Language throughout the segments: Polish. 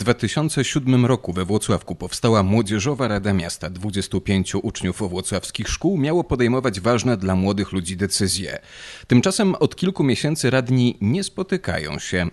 2007 roku we Włocławku powstała Młodzieżowa Rada Miasta. 25 uczniów włocławskich szkół miało podejmować ważne dla młodych ludzi decyzje. Tymczasem od kilku miesięcy radni nie spotykają się.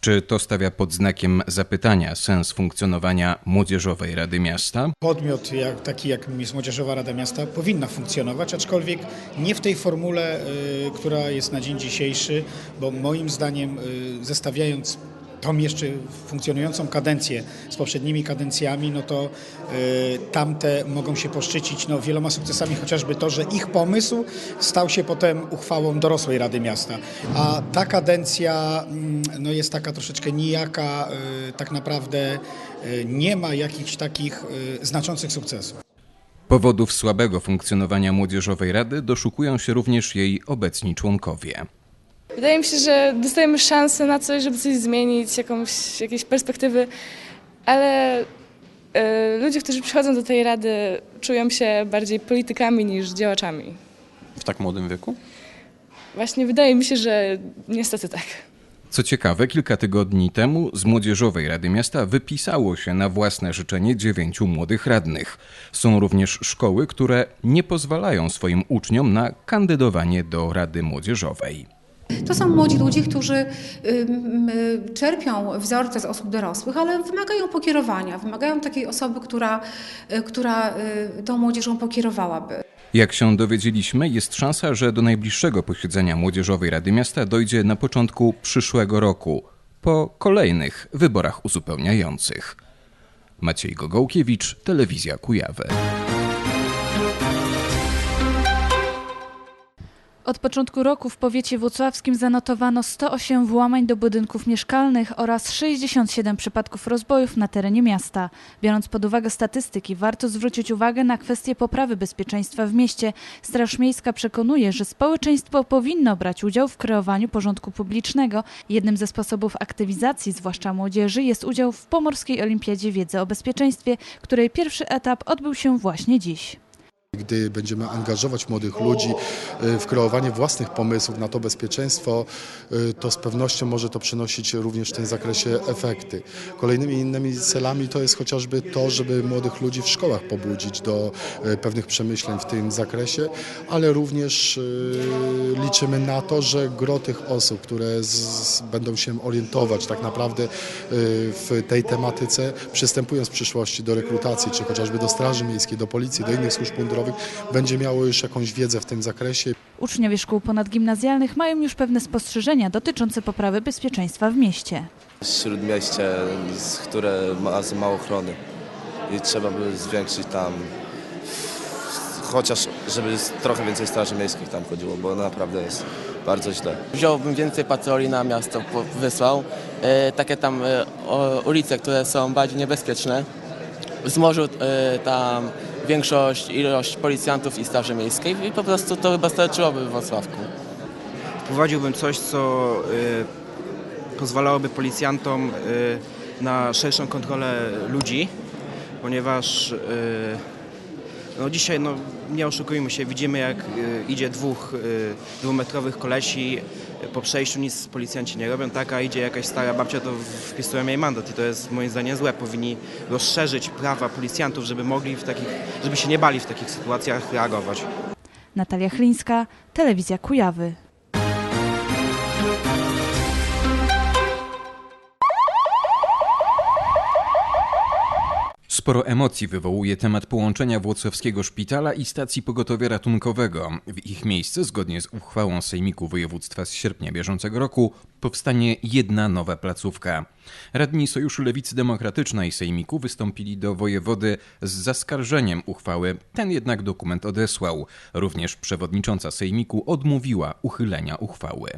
Czy to stawia pod znakiem zapytania sens funkcjonowania Młodzieżowej Rady Miasta? Podmiot jak, taki jak jest Młodzieżowa Rada Miasta powinna funkcjonować, aczkolwiek nie w tej formule, y, która jest na dzień dzisiejszy, bo moim zdaniem y, zestawiając tą jeszcze funkcjonującą kadencję z poprzednimi kadencjami, no to y, tamte mogą się poszczycić no, wieloma sukcesami, chociażby to, że ich pomysł stał się potem uchwałą dorosłej Rady Miasta. A ta kadencja mm, no, jest taka troszeczkę nijaka, y, tak naprawdę y, nie ma jakichś takich znaczących sukcesów. Powodów słabego funkcjonowania Młodzieżowej Rady doszukują się również jej obecni członkowie. Wydaje mi się, że dostajemy szansę na coś, żeby coś zmienić, jakąś, jakieś perspektywy, ale e, ludzie, którzy przychodzą do tej rady, czują się bardziej politykami niż działaczami. W tak młodym wieku? Właśnie wydaje mi się, że niestety tak. Co ciekawe, kilka tygodni temu z Młodzieżowej Rady Miasta wypisało się na własne życzenie dziewięciu młodych radnych. Są również szkoły, które nie pozwalają swoim uczniom na kandydowanie do Rady Młodzieżowej. To są młodzi ludzie, którzy czerpią wzorce z osób dorosłych, ale wymagają pokierowania, wymagają takiej osoby, która, y, która y, tą młodzieżą pokierowałaby. Jak się dowiedzieliśmy, jest szansa, że do najbliższego posiedzenia Młodzieżowej Rady Miasta dojdzie na początku przyszłego roku, po kolejnych wyborach uzupełniających. Maciej Gogołkiewicz, Telewizja Kujawy. Od początku roku w powiecie włocławskim zanotowano 108 włamań do budynków mieszkalnych oraz 67 przypadków rozbojów na terenie miasta. Biorąc pod uwagę statystyki, warto zwrócić uwagę na kwestię poprawy bezpieczeństwa w mieście. Straż Miejska przekonuje, że społeczeństwo powinno brać udział w kreowaniu porządku publicznego. Jednym ze sposobów aktywizacji, zwłaszcza młodzieży, jest udział w Pomorskiej Olimpiadzie Wiedzy o Bezpieczeństwie, której pierwszy etap odbył się właśnie dziś. Gdy będziemy angażować młodych ludzi y, w kreowanie własnych pomysłów na to bezpieczeństwo, y, to z pewnością może to przynosić również w tym zakresie efekty. Kolejnymi innymi celami to jest chociażby to, żeby młodych ludzi w szkołach pobudzić do y, pewnych przemyśleń w tym zakresie, ale również liczymy na to, że gro tych osób, które z, będą się orientować tak naprawdę w tej tematyce, przystępując w przyszłości do rekrutacji, czy chociażby do Straży Miejskiej, do Policji, do innych służb mundurowych, będzie miało już jakąś wiedzę w tym zakresie. Uczniowie szkół ponadgimnazjalnych mają już pewne spostrzeżenia dotyczące poprawy bezpieczeństwa w mieście. Śródmieście, które ma za mało ochrony i trzeba by zwiększyć tam chociaż żeby trochę więcej straży miejskich tam chodziło, bo naprawdę jest bardzo źle. Wziąłbym więcej patroli na miasto, wysłał. E, takie tam e, o, ulice, które są bardziej niebezpieczne. Wzmożył e, tam większość, ilość policjantów i straży miejskiej i po prostu to chyba starczyłoby w Wrocławku. Wprowadziłbym coś, co y, pozwalałoby policjantom y, na szerszą kontrolę ludzi, ponieważ y, no dzisiaj, no, nie oszukujmy się, widzimy jak y, idzie dwóch y, dwumetrowych kolesi po przejściu, nic policjanci nie robią, tak, a idzie jakaś stara babcia, to wpisują jej mandat i to jest moim zdaniem złe. Powinni rozszerzyć prawa policjantów, żeby mogli w takich, żeby się nie bali w takich sytuacjach reagować. Natalia Chlińska, Telewizja Kujawy. Sporo emocji wywołuje temat połączenia Włocławskiego Szpitala i stacji pogotowia ratunkowego. W ich miejsce, zgodnie z uchwałą Sejmiku Województwa z sierpnia bieżącego roku, powstanie jedna nowa placówka. Radni Sojuszu Lewicy Demokratycznej Sejmiku wystąpili do wojewody z zaskarżeniem uchwały. Ten jednak dokument odesłał. Również przewodnicząca Sejmiku odmówiła uchylenia uchwały.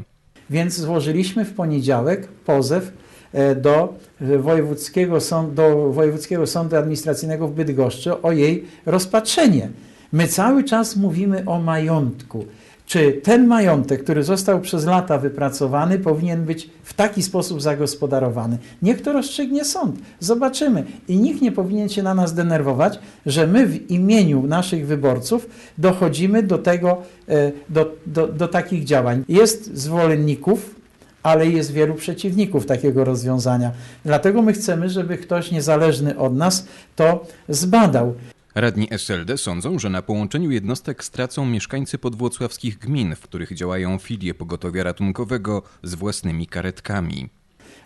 Więc złożyliśmy w poniedziałek pozew do e, Wojewódzkiego, Sąd, do Wojewódzkiego Sądu Administracyjnego w Bydgoszczy o jej rozpatrzenie. My cały czas mówimy o majątku. Czy ten majątek, który został przez lata wypracowany, powinien być w taki sposób zagospodarowany? Niech to rozstrzygnie sąd. Zobaczymy. I nikt nie powinien się na nas denerwować, że my w imieniu naszych wyborców dochodzimy do tego, e, do, do, do takich działań. Jest zwolenników ale jest wielu przeciwników takiego rozwiązania. Dlatego my chcemy, żeby ktoś niezależny od nas to zbadał. Radni SLD sądzą, że na połączeniu jednostek stracą mieszkańcy podwłocławskich gmin, w których działają filie pogotowia ratunkowego z własnymi karetkami.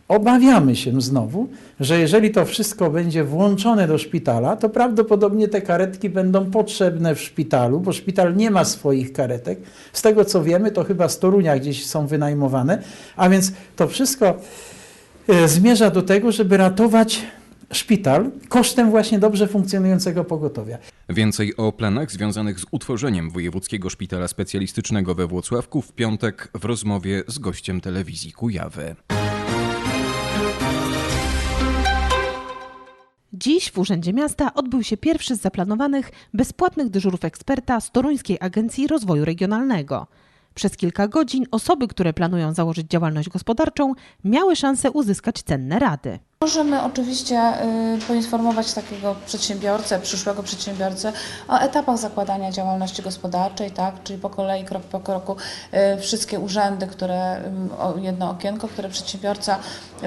Obawiamy się znowu, że jeżeli to wszystko będzie włączone do szpitala, to prawdopodobnie te karetki będą potrzebne w szpitalu, bo szpital nie ma swoich karetek. Z tego co wiemy, to chyba z Torunia gdzieś są wynajmowane, a więc to wszystko e, zmierza do tego, żeby ratować szpital kosztem właśnie dobrze funkcjonującego pogotowia. Więcej o planach związanych z utworzeniem Wojewódzkiego Szpitala Specjalistycznego we Włocławku w piątek w rozmowie z gościem telewizji Kujawy. Dziś w Urzędzie Miasta odbył się pierwszy z zaplanowanych bezpłatnych dyżurów eksperta z Toruńskiej Agencji Rozwoju Regionalnego. Przez kilka godzin osoby, które planują założyć działalność gospodarczą, miały szansę uzyskać cenne rady. Możemy oczywiście y, poinformować takiego przedsiębiorcę, przyszłego przedsiębiorcę o etapach zakładania działalności gospodarczej, tak, czyli po kolei, krok po kroku y, wszystkie urzędy, które, y, jedno okienko, które przedsiębiorca,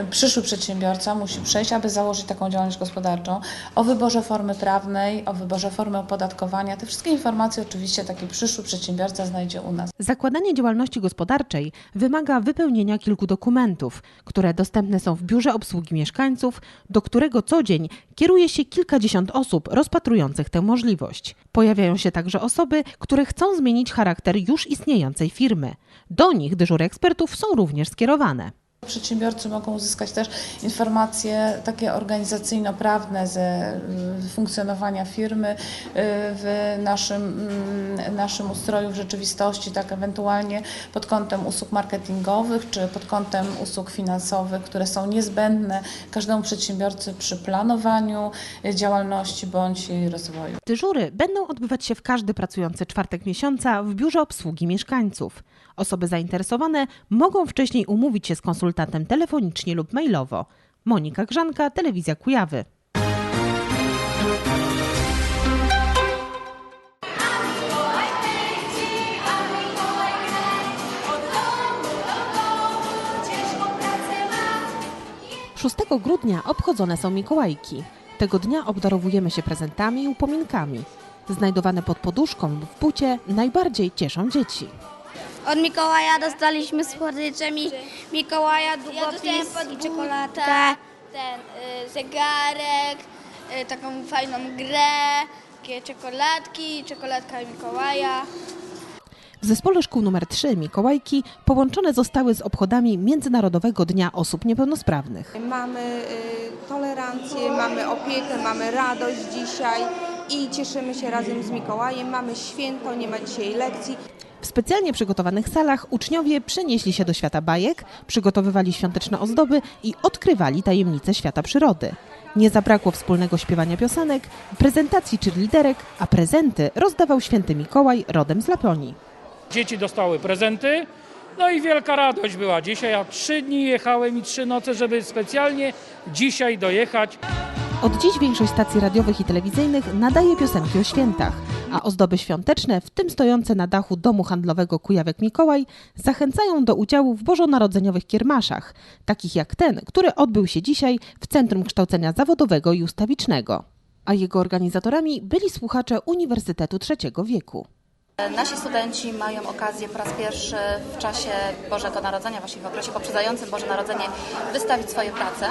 przyszły przedsiębiorca musi przejść, aby założyć taką działalność gospodarczą, o wyborze formy prawnej, o wyborze formy opodatkowania. Te wszystkie informacje oczywiście taki przyszły przedsiębiorca znajdzie u nas. Zakładanie działalności gospodarczej wymaga wypełnienia kilku dokumentów, które dostępne są w Biurze Obsługi Mieszkańców, do którego co dzień kieruje się kilkadziesiąt osób rozpatrujących tę możliwość. Pojawiają się także osoby, które chcą zmienić charakter już istniejącej firmy. Do nich dyżury ekspertów są również skierowane. Przedsiębiorcy mogą uzyskać też informacje takie organizacyjno-prawne ze y, funkcjonowania firmy y, w naszym, mm, naszym ustroju w rzeczywistości, tak ewentualnie pod kątem usług marketingowych czy pod kątem usług finansowych, które są niezbędne każdemu przedsiębiorcy przy planowaniu y, działalności bądź jej rozwoju. Dyżury będą odbywać się w każdy pracujący czwartek miesiąca w Biurze Obsługi Mieszkańców. Osoby zainteresowane mogą wcześniej umówić się z konsultantem telefonicznie lub mailowo. Monika Grzanka, Telewizja Kujawy. Szóstego grudnia obchodzone są Mikołajki. Tego dnia obdarowujemy się prezentami i upominkami. Znajdowane pod poduszką lub w bucie najbardziej cieszą dzieci. Od Mikołaja dostaliśmy słodycze, mi, Mikołaja długopis i czekoladkę. ten y, zegarek, y, taką fajną grę, takie czekoladki, czekoladka Mikołaja. W zespole szkół nr 3 Mikołajki połączone zostały z obchodami Międzynarodowego Dnia Osób Niepełnosprawnych. Mamy y, tolerancję, mamy opiekę, mamy radość dzisiaj i cieszymy się razem z Mikołajem. Mamy święto, nie ma dzisiaj lekcji. W specjalnie przygotowanych salach uczniowie przenieśli się do świata bajek, przygotowywali świąteczne ozdoby i odkrywali tajemnice świata przyrody. Nie zabrakło wspólnego śpiewania piosenek, prezentacji czy liderek, a prezenty rozdawał święty Mikołaj rodem z Laponii. Dzieci dostały prezenty, no i wielka radość była dzisiaj. Ja trzy dni jechałem i trzy noce, żeby specjalnie dzisiaj dojechać. Od dziś większość stacji radiowych i telewizyjnych nadaje piosenki o świętach, a ozdoby świąteczne, w tym stojące na dachu domu handlowego Kujawek Mikołaj, zachęcają do udziału w bożonarodzeniowych kiermaszach, takich jak ten, który odbył się dzisiaj w Centrum Kształcenia Zawodowego i Ustawicznego. A jego organizatorami byli słuchacze Uniwersytetu Trzeciego Wieku. Nasi studenci mają okazję po raz pierwszy w czasie Bożego Narodzenia, właśnie w okresie poprzedzającym Boże Narodzenie, wystawić swoje prace.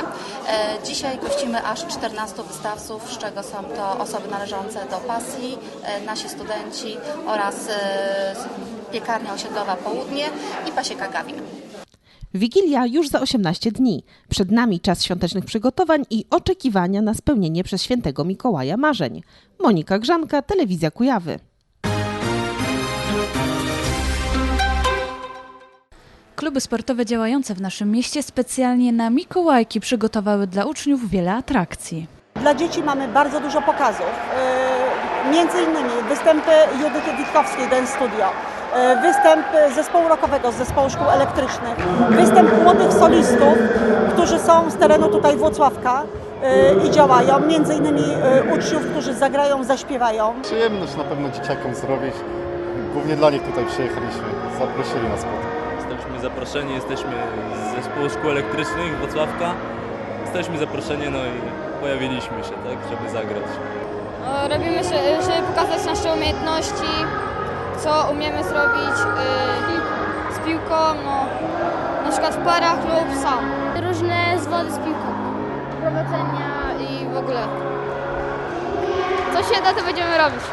E, Dzisiaj gościmy aż 14 wystawców, z czego są to osoby należące do pasji, e, nasi studenci oraz e, piekarnia osiedlowa Południe i pasieka Gawin. Wigilia już za 18 dni. Przed nami czas świątecznych przygotowań i oczekiwania na spełnienie przez świętego Mikołaja marzeń. Monika Grzanka, Telewizja Kujawy. Kluby sportowe działające w naszym mieście specjalnie na Mikołajki przygotowały dla uczniów wiele atrakcji. Dla dzieci mamy bardzo dużo pokazów. Yy, Między innymi występy Judyty Witkowskiej Dance Studio, yy, występ zespołu rockowego z zespołu szkół elektrycznych, występ młodych solistów, którzy są z terenu tutaj Włocławka yy, i działają, między innymi uczniów, którzy zagrają, zaśpiewają. Przyjemność na pewno dzieciakom zrobić. Głównie dla nich tutaj przyjechaliśmy. Zaprosili nas po to. Jesteśmy zaproszeni, jesteśmy z zespołu szkół elektrycznych Wrocławka. Jesteśmy zaproszeni, no i pojawiliśmy się, tak, żeby zagrać. O, Robimy, się- żeby pokazać nasze umiejętności, co umiemy zrobić y, z piłką, no, na przykład w parach lub sam. Różne zwody z piłką, prowadzenia i w ogóle. Co się da, to będziemy robić.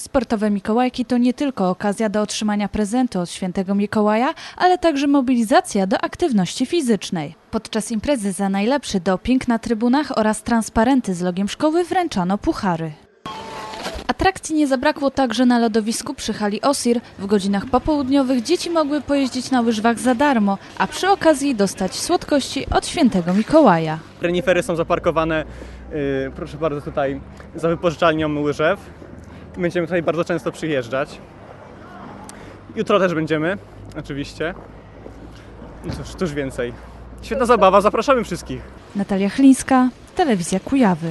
Sportowe Mikołajki to nie tylko okazja do otrzymania prezentu od świętego Mikołaja, ale także mobilizacja do aktywności fizycznej. Podczas imprezy za najlepszy doping na trybunach oraz transparenty z logiem szkoły wręczano puchary. Atrakcji nie zabrakło także na lodowisku przy hali Osir. W godzinach popołudniowych dzieci mogły pojeździć na łyżwach za darmo, a przy okazji dostać słodkości od świętego Mikołaja. Renifery są zaparkowane, y, proszę bardzo, tutaj za wypożyczalnią łyżew. Będziemy tutaj bardzo często przyjeżdżać. Jutro też będziemy, oczywiście. No cóż, cóż więcej. Świetna zabawa, zapraszamy wszystkich. Natalia Chlińska, Telewizja Kujawy.